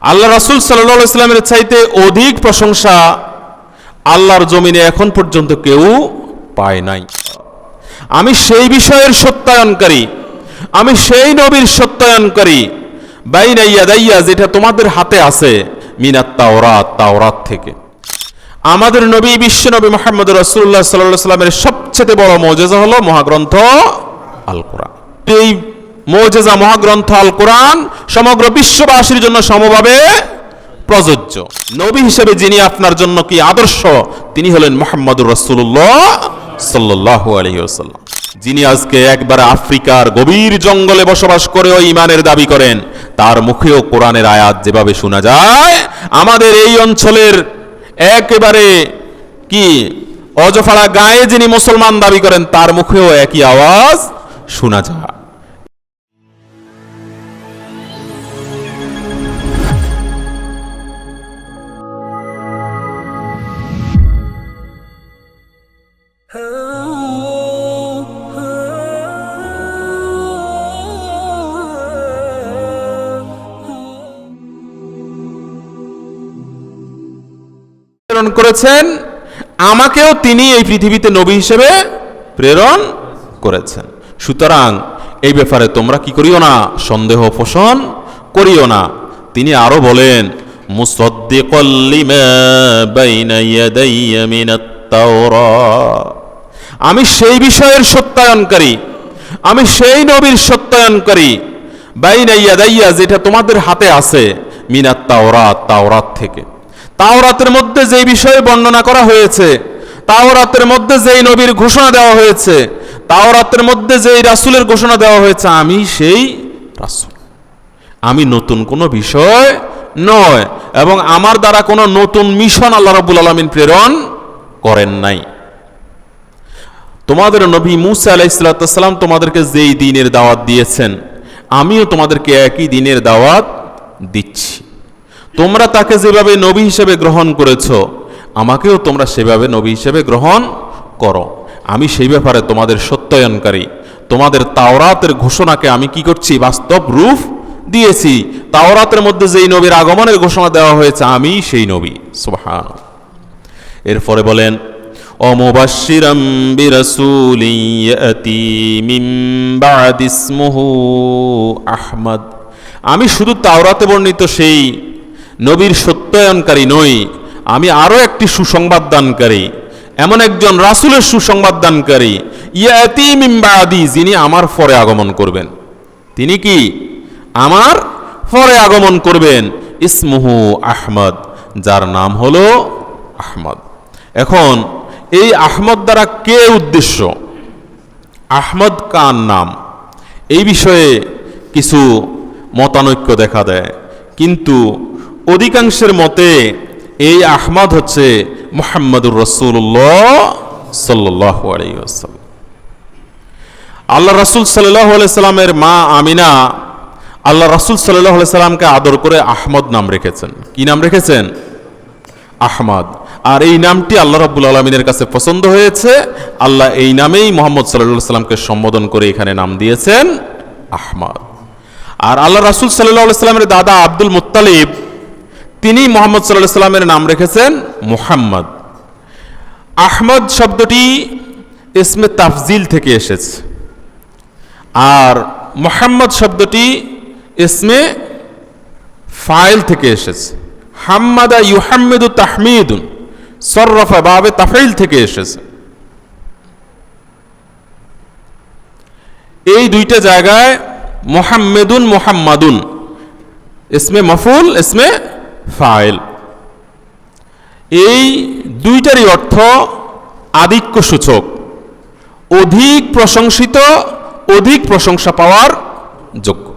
আল্লাহ রাসুল সাল্লাহ ইসলামের চাইতে অধিক প্রশংসা আল্লাহর জমিনে এখন পর্যন্ত কেউ পায় নাই। আমি সেই বিষয়ের সত্যায়নকারী, আমি সেই নবীর সত্যায়নকারী, বাইনা ইয়াদাইয়া, যেটা তোমাদের হাতে আছে, মিনাত তাওরাত তাওরাত থেকে। আমাদের নবী বিশ্ব নবী মোহাম্মদ রসুল্লাহ সাল্লাহ সাল্লামের সবচেয়ে বড় মৌজেজা হলো মহাগ্রন্থ আল কোরআন এই মৌজেজা মহাগ্রন্থ আল কোরআন সমগ্র বিশ্ববাসীর জন্য সমভাবে প্রযোজ্য। নবী হিসেবে যিনি আপনার জন্য কি আদর্শ, তিনি হলেন মোহাম্মদুর রসুল্লাহ সাল্লাহ আলহিউসাল্লাম যিনি আজকে একবার আফ্রিকার গভীর জঙ্গলে বসবাস করেও ইমানের দাবি করেন, তার মুখেও কোরআনের আয়াত যেভাবে শোনা যায়, আমাদের এই অঞ্চলের একেবারে কি অজফাড়া গায়ে যিনি মুসলমান দাবি করেন, তার মুখেও একই আওয়াজ শোনা যায়। প্রেরণ করেছেন, আমাকেও তিনি এই পৃথিবীতে নবী হিসেবে প্রেরণ করেছেন। সুতরাং এই ব্যাপারে তোমরা কি করিও না? সন্দেহ পোষণ করিও না। তিনি আরও বলেন আমি সেই বিষয়ের সত্যায়নকারী, আমি সেই নবীর সত্যায়নকারী, বাইনা ইয়াদাইয়া যেটা তোমাদের হাতে আছে, মিনাত তাওরাত তাওরাত থেকে। তাওরাতের মধ্যে যেই বিষয়ে বর্ণনা করা হয়েছে, তাওরাতের মধ্যে যেই নবীর ঘোষণা দেওয়া হয়েছে, তাওরাতের মধ্যে যেই রাসূলের ঘোষণা দেওয়া হয়েছে, আমি সেই রাসূল। আমি নতুন কোনো বিষয় নয় এবং আমার দ্বারা কোনো নতুন মিশন আল্লাহ রাব্বুল আলামিন প্রেরণ করেন নাই। তোমাদের নবী মুসা আলাইসালাম তোমাদেরকে যেই দিনের দাওয়াত দিয়েছেন, আমিও তোমাদেরকে একই দিনের দাওয়াত দিচ্ছি। তোমরা তাকে যেভাবে নবী হিসেবে গ্রহণ করেছ, আমাকেও তোমরা সেভাবে নবী হিসেবে গ্রহণ করো। আমি সেই ব্যাপারে তোমাদের সত্যায়নকারী। তোমাদের তাওরাতের ঘোষণাকে আমি কি করছি? বাস্তব রূপ দিয়েছি। তাওরাতের মধ্যে যেই নবীর আগমনের ঘোষণা দেওয়া হয়েছে, আমি সেই নবী। সুবহান। এরপরে বলেন আহমদ। আমি শুধু তাওরাতে বর্ণিত সেই নবীর সত্যায়নকারী নই, আমি আরও একটি সুসংবাদ দানকারী, এমন একজন রাসুলের সুসংবাদ দানকারী, ইয়াতি মিন বাদি যিনি আমার পরে আগমন করবেন। তিনি কি? আমার পরে আগমন করবেন। ইসমুহু আহমদ, যার নাম হলো আহমদ। এখন, এই আহমদ দ্বারা কে উদ্দেশ্য? আহমদ কার নাম? এই বিষয়ে কিছু মতানৈক্য দেখা দেয়। কিন্তু অধিকাংশের মতে এই আহমদ হচ্ছে মোহাম্মদুর রসুল্লাহ সাল্লাহ আল্লাহ রাসুল সাল্লাহ সাল্লামের মা আমিনা আল্লাহ রাসুল সাল্লাহ সাল্লামকে আদর করে আহমদ নাম রেখেছেন। কি নাম রেখেছেন? আহমদ। আর এই নামটি আল্লাহ রাব্বুল আলমিনের কাছে পছন্দ হয়েছে। আল্লাহ এই নামেই মোহাম্মদ সাল্লাহ সাল্লামকে সম্বোধন করে এখানে নাম দিয়েছেন আহমদ। আর আল্লাহ রাসুল সাল্লাহ সাল্লামের দাদা আব্দুল মুত্তালিব তিনি মোহাম্মদ সাল্লাহ সাল্লামের নাম রেখেছেন মুহাম্মদ। আহমদ শব্দটি ইসমে তাফজিল থেকে এসেছে। আর মোহাম্মদ শব্দটি ইসমে ফাইল থেকে এসেছে। হাম্মাদা ইউহাম্মেদু তাহমিদুন, সর্রফা বাবে তাফাইল থেকে এসেছে। এই দুইটা জায়গায় মোহাম্মেদুন মোহাম্মাদুন, ইসমে মফুল ইসমে ফাইল। এই দুইটারই অর্থ আধিক্য সূচক। অধিক প্রশংসিত, অধিক প্রশংসা পাওয়ার যোগ্য।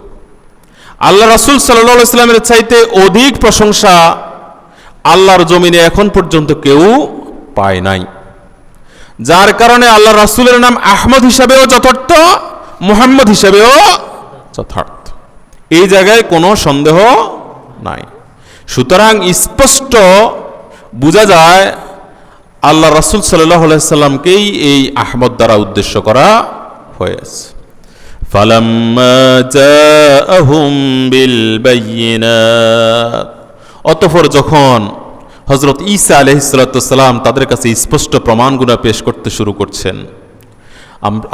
আল্লাহ রাসুল সাল্লাহ ইসলামের চাইতে অধিক প্রশংসা আল্লাহর জমিনে এখন পর্যন্ত কেউ পায় নাই। যার কারণে আল্লাহ রাসুলের নাম আহমদ হিসাবেও যথার্থ, মুহাম্মদ হিসাবেও যথার্থ। এই জায়গায় কোনো সন্দেহ নাই। সুতরাং স্পষ্ট বোঝা যায় আল্লাহ রাসুল সাল্লাহ সাল্লামকেই এই আহমদ দ্বারা উদ্দেশ্য করা হয়েছে। অতফর যখন হজরত ঈসা আলহিসাল্লাম তাদের কাছে স্পষ্ট প্রমাণগুলো পেশ করতে শুরু করছেন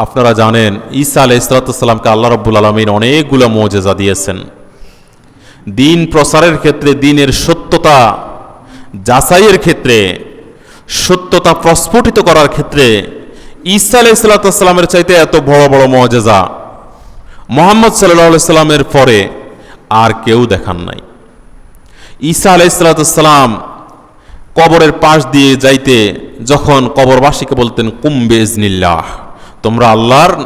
আপনারা জানেন ঈসা আলহিসাল্লামকে আল্লাহ রব্বুল আলমিন অনেকগুলো মৌজেজা দিয়েছেন। দিন প্রসারের ক্ষেত্রে দিনের সত্যতা, যাচাইয়ের ক্ষেত্রে সত্যতা প্রস্ফুটিত করার ক্ষেত্রে ঈসা আলাইসাল্লামের চাইতে এত বড় বড় মজেজা মোহাম্মদ সাল্লাহ সাল্লামের পরে আর কেউ দেখান নাই। ঈসা আলাইসাল্লাম কবরের পাশ দিয়ে যাইতে যখন কবরবাসীকে বলতেন কুম্বে ইজনিল্লাহ তোমরা আল্লাহর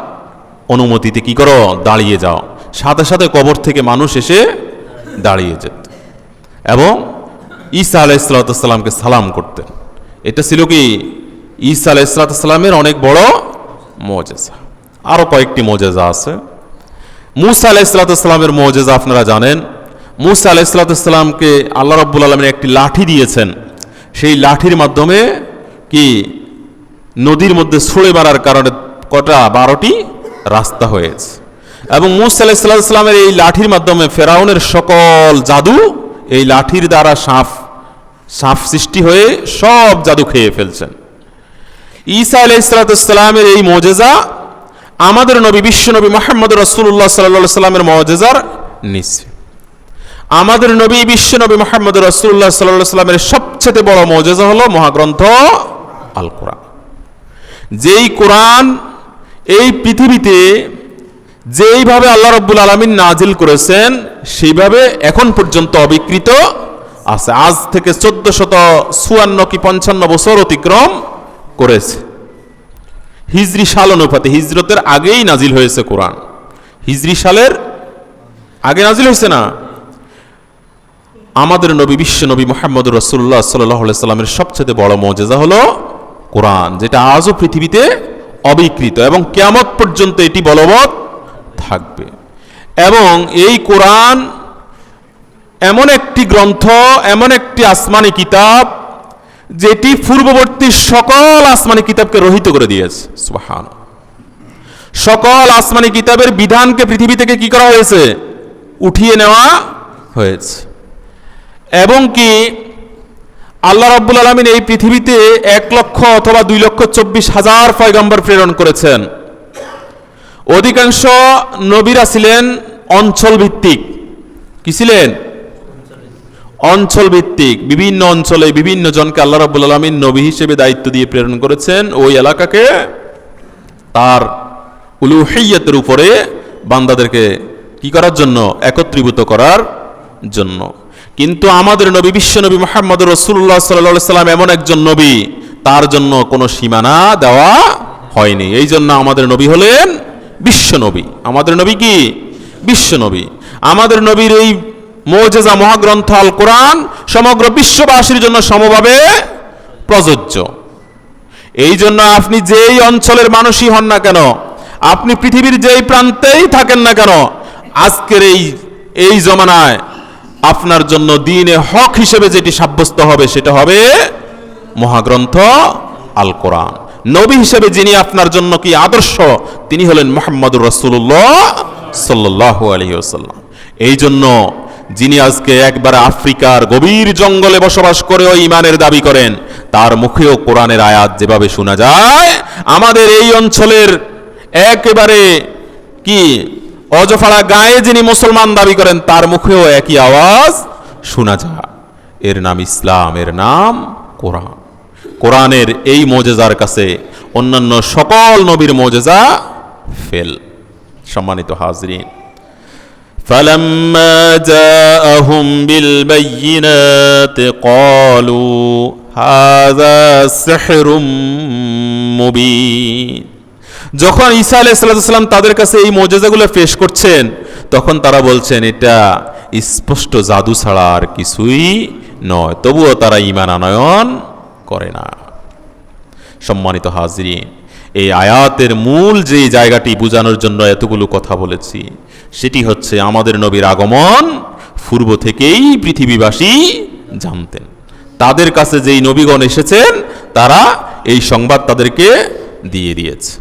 অনুমতিতে কি করো? দাঁড়িয়ে যাও। সাথে সাথে কবর থেকে মানুষ এসে দাঁড়িয়ে যেত। এবং ঈসা আলাইসাল্লামকে সালাম করতেন। এটা ছিল কি? ঈসা আলাইসাল্লামের অনেক বড় মজেজা। আরও কয়েকটি মজেজা আছে। মুসা আলাইসাল্লামের মজেজা আপনারা জানেন। মুসা আলাইসাল্লামকে আল্লাহ রব্বুল আলমের একটি লাঠি দিয়েছেন। সেই লাঠির মাধ্যমে কি? নদীর মধ্যে ছুঁড়ে মারার কারণে কটা? বারোটি রাস্তা হয়েছে। এবং মুসা আলাইসাল্লামের এই লাঠির মাধ্যমে ফেরাউনের সকল জাদু এই লাঠির দ্বারা সাপ সাপ সৃষ্টি হয়ে সব জাদু খেয়ে ফেলছেন। ঈসা আলাইসালামের এই মজেজা আমাদের নবী, বিশ্ব নবী মোহাম্মদ রসুল্লাহ সাল্লা সাল্লামের মজেজার নিচে। আমাদের নবী, বিশ্ব নবী মোহাম্মদ রসুল্লাহ সাল্লাহ সাল্লামের সবচেয়ে বড় মজেজা হলো মহাগ্রন্থ আল কোরআন যেই কোরআন এই পৃথিবীতে যেইভাবে আল্লাহ রব্বুল আলমিন নাজিল করেছেন, সেইভাবে এখন পর্যন্ত অবিকৃত আছে। আজ থেকে চোদ্দ শত চুয়ান্ন কি পঞ্চান্ন বছর অতিক্রম করেছে। হিজরি সাল অনুপাতে হিজরতের আগেই নাজিল হয়েছে কোরআন। হিজরি সালের আগে নাজিল হয়েছে না? আমাদের নবী, বিশ্ব নবী মোহাম্মদ রসুল্লাহ সাল্লাহ সাল্লামের সবচেয়ে বড় মজেজা হলো কোরআন, যেটা আজও পৃথিবীতে অবিকৃত এবং কেয়ামত পর্যন্ত এটি বলবৎ থাকবে। এবং এই কোরআন এমন একটি গ্রন্থ, এমন একটি আসমানি কিতাব, যেটি পূর্ববর্তী সকল আসমানি কিতাবকে রহিত করে দিয়েছে। সুবহান সকল আসমানি কিতাবের বিধানকে পৃথিবী থেকে কি করা হয়েছে? উঠিয়ে নেওয়া হয়েছে। এবং কি আল্লাহ রাব্বুল আলমিন এই পৃথিবীতে এক লক্ষ অথবা দুই লক্ষ চব্বিশ হাজার পয়গম্বর প্রেরণ করেছেন। অধিকাংশ নবীরা ছিলেন অঞ্চল ভিত্তিক কি ছিলেন? অঞ্চল ভিত্তিক বিভিন্ন অঞ্চলে বিভিন্ন জনকে আল্লাহ রাব্বুল আলমিন নবী হিসেবে দায়িত্ব দিয়ে প্রেরণ করেছেন। ওই এলাকাকে তার উলুহিয়তের উপরে বান্দাদেরকে কি করার জন্য? একত্রীভূত করার জন্য। কিন্তু আমাদের নবী, বিশ্ব নবী মোহাম্মদ রসুল্লাহ সাল্লাহ সাল্লাম এমন একজন নবী, তার জন্য কোনো সীমানা দেওয়া হয়নি। এই জন্য আমাদের নবী হলেন বিশ্ব নবী। আমাদের নবী কি? বিশ্ব নবী। আমাদের নবীর এই মৌজেজা মহাগ্রন্থ আল কোরআন সমগ্র বিশ্ববাসীর জন্য সমভাবে প্রযোজ্য। এই জন্য আপনি যেই অঞ্চলের মানুষই হন না কেন, আপনি পৃথিবীর যেই প্রান্তেই থাকেন না কেন, আজকের এই এই জমানায় আপনার জন্য দিনে হক হিসেবে যেটি সাব্যস্ত হবে সেটা হবে মহাগ্রন্থ আল কোরআন নবী হিসেবে যিনি আপনার জন্য কি আদর্শ, তিনি হলেন মোহাম্মদুর রসুল্লাহ সাল্লাহ আলহিউসাল্লাম এই জন্য যিনি আজকে একবার আফ্রিকার গভীর জঙ্গলে বসবাস করেও ইমানের দাবি করেন, তার মুখেও কোরআনের আয়াত যেভাবে শোনা যায়, আমাদের এই অঞ্চলের একেবারে কি অজফাড়া গায়ে যিনি মুসলমান দাবি করেন, তার মুখেও একই আওয়াজ শোনা যায়। এর নাম ইসলাম, এর নাম কোরআন। কোরআনের এই মোজেজার কাছে অন্যান্য সকল নবীর মোজেজা ফেল সম্মানিত হাজরিন فلما جاءهم بالبينات قالوا هذا سحر مبين যখন ঈসা আলাইসাল্লাম তাদের কাছে এই মজেজাগুলো পেশ করছেন তখন তারা বলছেন এটা স্পষ্ট জাদু ছাড়া আর কিছুই নয় তবুও তারা ইমান আনয়ন করে না। সম্মানিত হাজরি এই আয়াতের মূল যে জায়গাটি বোঝানোর জন্য এতগুলো কথা বলেছি, সেটি হচ্ছে আমাদের নবীর আগমন পূর্ব থেকেই পৃথিবীবাসী জানতেন। তাদের কাছে যেই নবীগণ এসেছেন, তারা এই সংবাদ তাদেরকে দিয়ে দিয়েছে।